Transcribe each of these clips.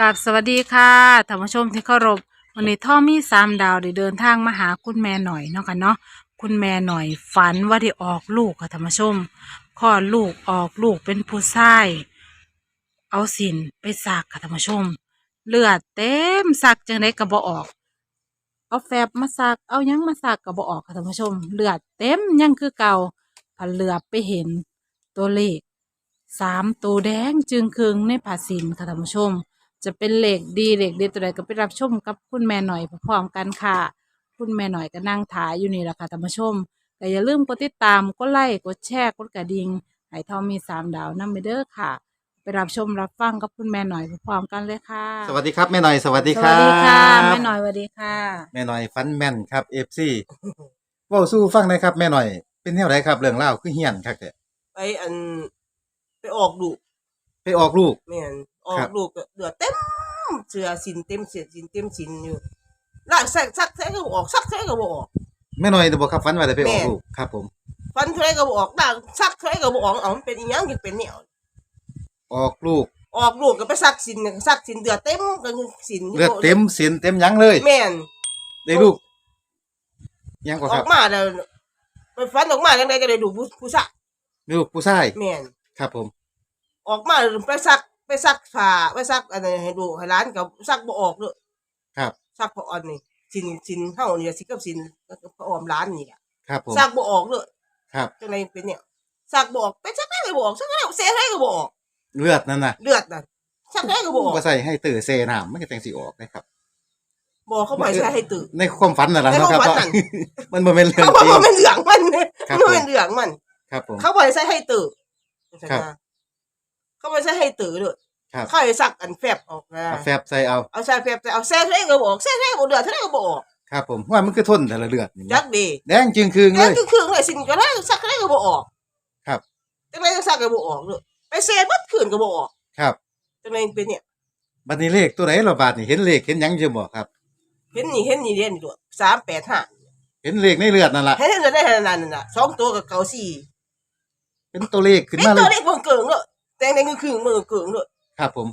กับสวัสดีค่ะท่านผู้ชมที่เคารพวันนี้ท่อมีสามดาวได้เดินทางมาหาคุณแม่หน่อยเนาะค่ะเนาะคุณแม่หน่อยฝันว่าได้ออกลูกค่ะท่านผู้ชมคลอดลูกออกลูกเป็นผู้ชายเอาสินไปสักค่ะท่านผู้ชม เลือดเต็มสักจังไดก็บ่ออก เอาแฟบมาสักเอายังมาสักก็บ่ออกค่ะท่านผู้ชม เลือดเต็มยังคือเก่าพันเหลือบไปเห็นตัวเลขสามตัวแดงจึงคืองในผาสินค่ะท่านผู้ชม จะเป็นเหล็กดีเหล็กเด็ดตัวใดก็ไปรับชมกับคุณแม่หน่อยพร้อมๆกันค่ะ คุณแม่หน่อยก็นั่งถ่ายอยู่นี่แหละค่ะท่านผู้ชมแต่อย่าลืมกดติดตามกดไลค์กดแชร์กดกระดิ่งให้ทอมมีสามดาวนั่ไปเด้อค่ะ ไปรับชมรับฟังกับคุณแม่หน่อยพร้อมๆกันเลยค่ะ สวัสดีครับแม่หน่อยสวัสดีสครัวับสดีค่ะแม่หน่อยสวัสดีค่ะ แม่หน่อยฟันแม่นครับเอฟซีเว้าสู้ฟังหนะครับแม่หน่อย เป็นแนวไหนครับเรื่องเล่าวคือเฮียนครับแต่ไปอันไปออกลูก ไปออกลูก แม่นออครักบลูกก็เดือดเต็มเสือสินเต็มเสือสินเต็มสินอยู่ลากซักซักแท้ก็บ่ออกซักแท้ก็บ่ออก แม่หน่อยจะบอกครับฟันว่าจะไปออกแม่ลูกครับ ผม ฟันเท่าไรก็บ่ออกลากซักเท่าไรก็บ่ออกเอามันเป็นอีหยังที่เป็นแนวออกลูกออกลูกก็ไปซักสินซักสินเดือดเต็มก็คือสินเลือดเต็มเสียนเต็มหยังเลยแม่น ได้ลูกยังก็อคอรับกมาแล้วไปฟันออกมาจังไดก็ได้ดูผู้ผู้ชายลูกผู้ชายแม่น ครับผม ออกมาไปซักไปซักผ้าไปซักอันนั้นให้ดูให้ร้านก็ซักบ่ออกเลยครับ ซักพออ่อนนี่สินสินเฮานี่สิกับสินพอออมร้านนี่แหละครับผมซักบ่ออกเลยครับ จังไดเป็นเนี่ยซักบ่ออกไปซักได้ก็บ่ออกซักได้เสียได้ก็บ่ออกเลือดนั่นน่ะเลือดน่ะซักได้ก็บ่ออกก็ใส่ให้ตื่นเซน้ำมันก็จังสิออกนะครับ บ่เขาบ่ให้ใช้ให้ตื่น ในความฝันน่ะล่ะเนาะครับในความฝันนั่น มันบ่แม่นเรื่อเขางบอกจริง ว่ามันเหลืองมันเนี่ยครับมันเป็นเหลืองมัน ครับผม เขาบ่ให้ใช้ให้ตื่นครับ เขาบ่ให้ใช้ให้ตื่นเลยครับ เขาให้ซักอันแฟบออกนะเอาแฟบใส่เอา เอาใส่แฟบใส่เอาแซ่ได้ก็บ่ออกแซ่ได้ก็บ่เดือดเท่าได้ก็บ่ออกครับผมว่ามันคือทนแต่ละเลือดนี่จักดีแดงจึงคืงเลแล้วย คือคือเลยสินก็ได้ซักได้ก็บ่ออกครับ จังไดก็ซักก็บ่ออกเลยไปเซ่บัดคืนก็บ่ออกครับจังไดเป็นเนี่ยบัดนี้เลขตัวไหนละบาทนี่เห็นเลขเห็นหยังจะบอกครับ เห็นนี่เห็นนี่เรียนนี่ด้วย385เห็นเลขในเลือดนั่นล่ะให้เงินได้ขนาดนั้นน่ะสองตัวกับเก่าสี่เป็นตัวเลขขึ้นเป็นมาเลตัวย เลขมันเกิงเลย แต่ในเงินคือมันเกิงเลยครับผม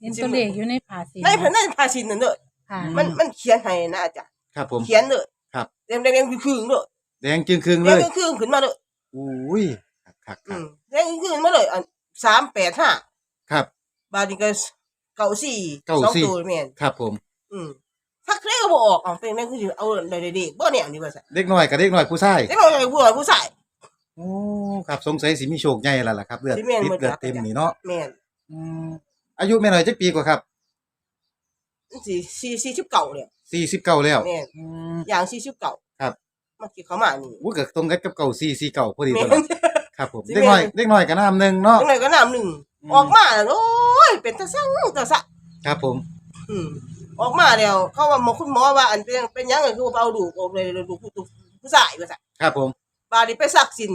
เห็นตัวเลขอยู่ในผาสินในพันในภาษินนั่นเลยค่ะ มันมันเขียนให้นะอาจารย์ครับผม เขียนเลยครับเต็มในเงินคือคืนเลยแดงจึงคืงในเลยเงินคือขึ้นมาเลยอุ้ยครับครับคอืรับมในเงินคือขึ้นมาเลยอันสามแปดห้าครับ บาทนี้ก็เก่าสี่เก้าสองสี่ ตัวแม่นครับผม อืมทักเลขก็บอกออกอ๋อเป็นนั่นคือเอาในเด็กบ่เนี่ยนี่ว่าซะเด็กน้อยกับเด็กน้อยผู้ชาย เด็กน้อยผู้น้อยผู้ชายโอ้ครับสงสัยสิมีโชคใหญ่แล้วล่ะครับเลือดสิแม่นติดหมดเลือดแล้วเต็มนี่เนาะแม่นอืมอายุแม่น้อยจักปีกว่าครับสี่สี่สี่สิบเก่าเนี่ย49แล้วแม่นอืม อย่างสี่สิบเก่าครับ มาคิดเขามานี่อู้ก็ตรงกันกับเก่า4 4เก่าพอดีแม่ตลอดนครับผมสิเด็กน้อยแม่นเด็กน้อยก็น้ำหนึงเนาะจังไดก็น้ำหนึ่งอืม ออกมาแล้วโอ้ยเป็นตาสั่งตาสะครับผม อืมออกมาแล้วเขาว่าหมอคุณหมอว่าอันเป็นเป็นหยังไงคือว่าเอาดูกออกเลยดูกผู้ผู้ผู้ชายว่าซะครับผม บาดนี้ไปซักสิน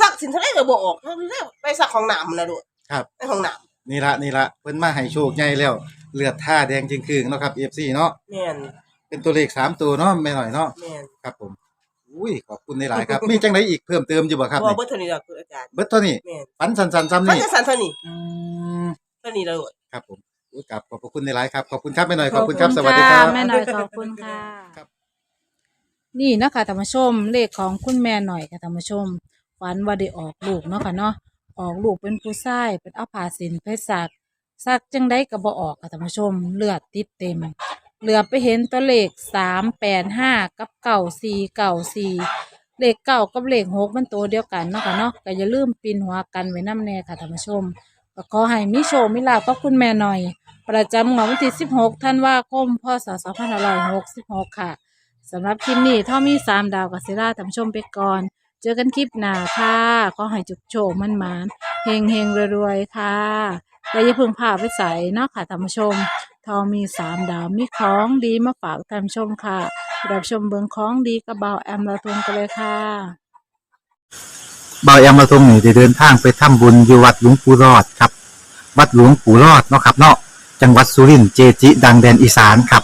ซักสินเท่าไหร่ก็บ่ออกเท่าไหร่ไปซักของน้ำนะด้วยครับในห้องน้นี่ละนี่ละเพิ่นมาให้โชคใหญ่แล้ว เลือดท่าแดงจึงคืงเนาะครับ FC เนาะำแม่นเป็นตัวเลขสามตัวเนาะแม่หน่อยเนาะแม่นครับผมอุ้ยขอบคุณในหลายๆครับ มีจังไดอีกเพิ่มเติมอยู่บ่ครับบ่นี่เบิดเท่านี้ล่ะคืออาจารย์เบิดเท่านี้แม่นฝันสันๆซ้ำมันนี่จะสั่นเท่านี้อืมเท่านี้เลยครับผมอุ้ยกลับขอบพระคุณในหลายๆครับขอบคุณครับแม่หน่อยขอบคุณครับสวัสดีคะรับ แม่หน่อยขอบคุณค่ะ ครับ นี่นะคะท่านผู้ชมเลขของคุณแม่หน่อยค่ะท่านผู้ชมฝันว่าได้ออกลูกเนาะค่ะเนาะออกลูกเป็นผู้ชายเป็นเอาผ้าสินเพชรสักสักจังได้ก็บ่ออกค่ะท่านผู้ชมเลือดติดเต็ม เหลือไปเห็นตัวเลขสามแปดห้ากับเก่าสี่เก่าสี่เลขเก้ากับเลขหกมันตัวเดียวกันเนาะค่ะเนาะก็อย่าลืมปีนหัวกันไว้น้ำแน่ค่ะท่านผู้ชมก็ขอให้มิโชมิลาภกับคุณแม่หน่อย ประจำงวดวันที่สิบหกธันวาคม พศสองพันห้าร้อยหกสิบหกค่ะ สำหรับคลิปนี้ถ้ามีสามดาวกับเซราท่านผู้ชมไปก่อน เจอกันคลิปหน้าค่ะขอให้จุกโชคมันหมานเฮงเฮงรวยๆค่ะและอย่าเพึ่งพาไปใส่เนาะค่ะท่านผู้ชมทอมีสามดาวมีของดีมาฝากท่านผู้ชมค่ะรับชมเบิงของดีกระเบาแอมลาทุนกันเลยค่ะเบายอมาทรงนี่ได้เดินทางไปทำบุญอยู่วัดหลวงปู่รอดครับ วัดหลวงปู่รอดเนาะครับเนาะจังหวัดสุรินทร์เจจิ ดังแดนอีสานครับ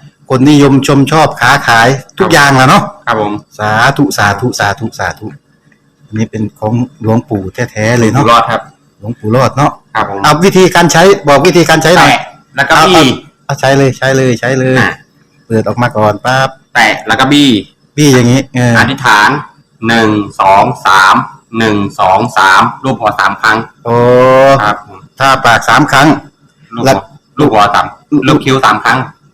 คนนิยมชมชอบค้าขายทุกอย่างแหล้วเนาะครับผมสาธุสาธุสาธุสาธุอันนี้เป็นของหลวงปู่แท้ๆเลยอยู่เนาะรอดครับ หลวงปู่รอดเนาะครับผมเอาวิธีการใช้บอกวิธีการใช้หน่อยแตะแล้วก็บี้เอาใช้เลยใช้เลยใช้เลยอะเปิดออกมาก่อนปั๊บแตะแล้วก็บี้พี่อย่างนี้เอออธิษฐานหนึ่งสองสามหนึ่งสองสามรูปหัวสามครั้ง โอ้ครับผมถ้าปากสามครั้ง ลูกแล้หัววลูกหัวสามลูกคิ้วสามครั้ง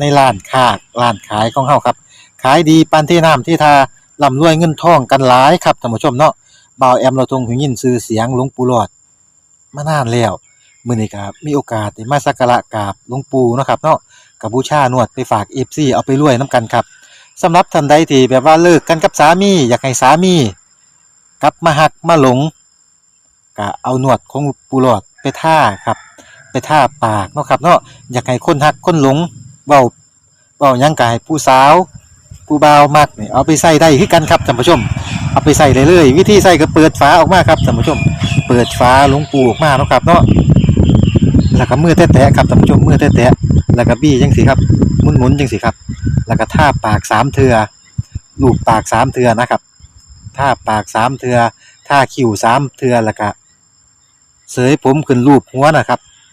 ในร้านค้าร้านขายของเฮาครับ ขายดีปานที่น้ำที่ทาร่ำรวยเงินทองกันหลายครับท่านผู้ชมเนาะบ่าวแอมเราทงหูยินชื่อเสียงหลวงปู่หลอด มานานแล้วมื้อนี้ก็มีโอกาสได้มาสักการะกราบหลวงปู่เนาะครับเนาะกับบูชานวดไปฝาก FC เอาไปรวยนํกันครับสำหรับท่านใดที่แบบว่าเลิกกันกับสามี อยากให้สามีกลับมาหักมาหลงก็เอาหนวดของปูหลอดไปท่าครับ ไปท่าปากเนาะครับเนาะอยากให้คนหักคนหลง เว้าเว้าหยังกายผู้สาวผู้บ่าวมักนี่เอาไปใส่ได้คือกันครับท่านผู้ชม เอาไปใส่เลยเลยวิธีใส่ก็เปิดฝาออกมาครับท่านผู้ชม เปิดฝาหลวงปูออกมาเนาะครับเนาะแล้วก็มือแตะๆครับท่านผู้ชมมือแตะๆแล้วก็บี้จังสิครับหมุนๆจังสิครับ แล้วก็ท่าปากสามเทือลูบปากสามเทือนะครับท่าปากสามเทือท่าคิ้วสามเทือแล้วก็เสยผมขึ้นรูปหัวนะครับ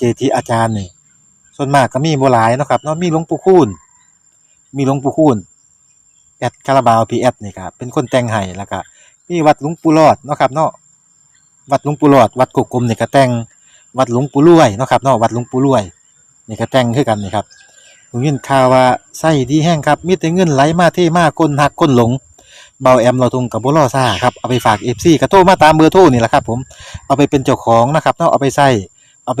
เจทีอาจารย์นี่ ส่วนมากก็มีบ่หลายเนาะครับเนาะมีหลวงปู่คูณมีหลวงปู่คูณแอดคาราบาวพีแอดนี่ครับเป็นคนแต่งให้แล้วก็มีวัดหลวงปู่รอดเนาะครับเนาะวัดหลวงปู่รอด วัดกุกกลมนี่ก็แต่งวัดหลวงปู่รวยเนาะครับเนาะวัดหลวงปู่รวยนี่ก็แต่งคือกันนี่ครับผมยินข่าวว่าไส้ดีแห้งครับมีแต่เงินไหลมาเทมาคนหักคนหลงเบาแอมเราทุงกับบุรอซ่าครับเอาไปฝากเอฟซีกระโทรมาตามเบอร์โทรนี่แหละครับผมเอาไปเป็นเจ้าของนะครับเนาะเอาไปใส่เอาไป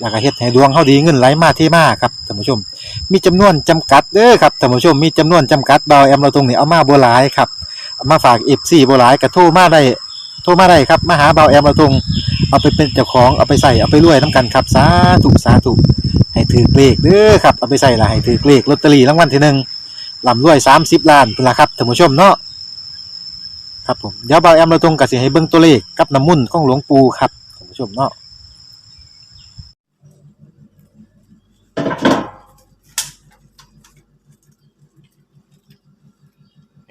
แล้วก็เฮ็ดให้ดวงเฮาดีเงินไหลมาเทมาครับท่านผู้ชม มีจำนวนจำกัดเด้อครับท่านผู้ชมมีจำนวนจำกัดดาวแอมเราตรงนี้เอามาบ่หลายครับเอามาฝาก FC บ่หลายก็โทรมาได้โทรมาได้ครับมาหาเบาแอมเราตรงเอาไปเป็นเจ้าของเอาไปใส่เอาไปรวยนํกันครับสาธุสาธุให้ถือเลขเด้อครับเอาไปใส่ละให้ถือเลขลอตเตอรี่รางวัลที่หนึ่งลำรวย30ล้านพุ่นล่ะครับท่านผู้ชมเนาะครับผมเดี๋ยวเบาแอมเราตรงก็สิให้เบิ่งตัวเลขกับน้ำมุ่นของหลวงปู่ครับท่านผู้ชมเนาะ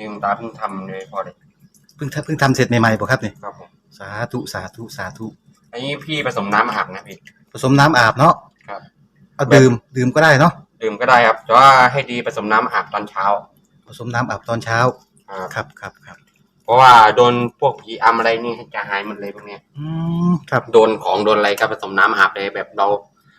นี่คุณตาเพิ่งทำเลยพอเลยเพิ่งทำเพิ่งทำเสร็จใหม่ๆบ่ครับนี่ครับผมสาธุสาธุสาธุอันนี้พี่ผสมน้ำอาบนะพี่ ผสมน้ำอาบเนาะครับ เอาดื่มดื่มก็ได้เนาะดื่มก็ได้ครับแต่ว่าให้ดีผสมน้ำอาบตอนเช้า ผสมน้ำอาบตอนเช้าครับครับครับครับเพราะว่าโดนพวกผีอำอะไรนี่จะหายหมดเลยพวกเนี้ยอืมครับโดนของโดนอะไรก็ผสมน้ำอาบเลยแบบเรา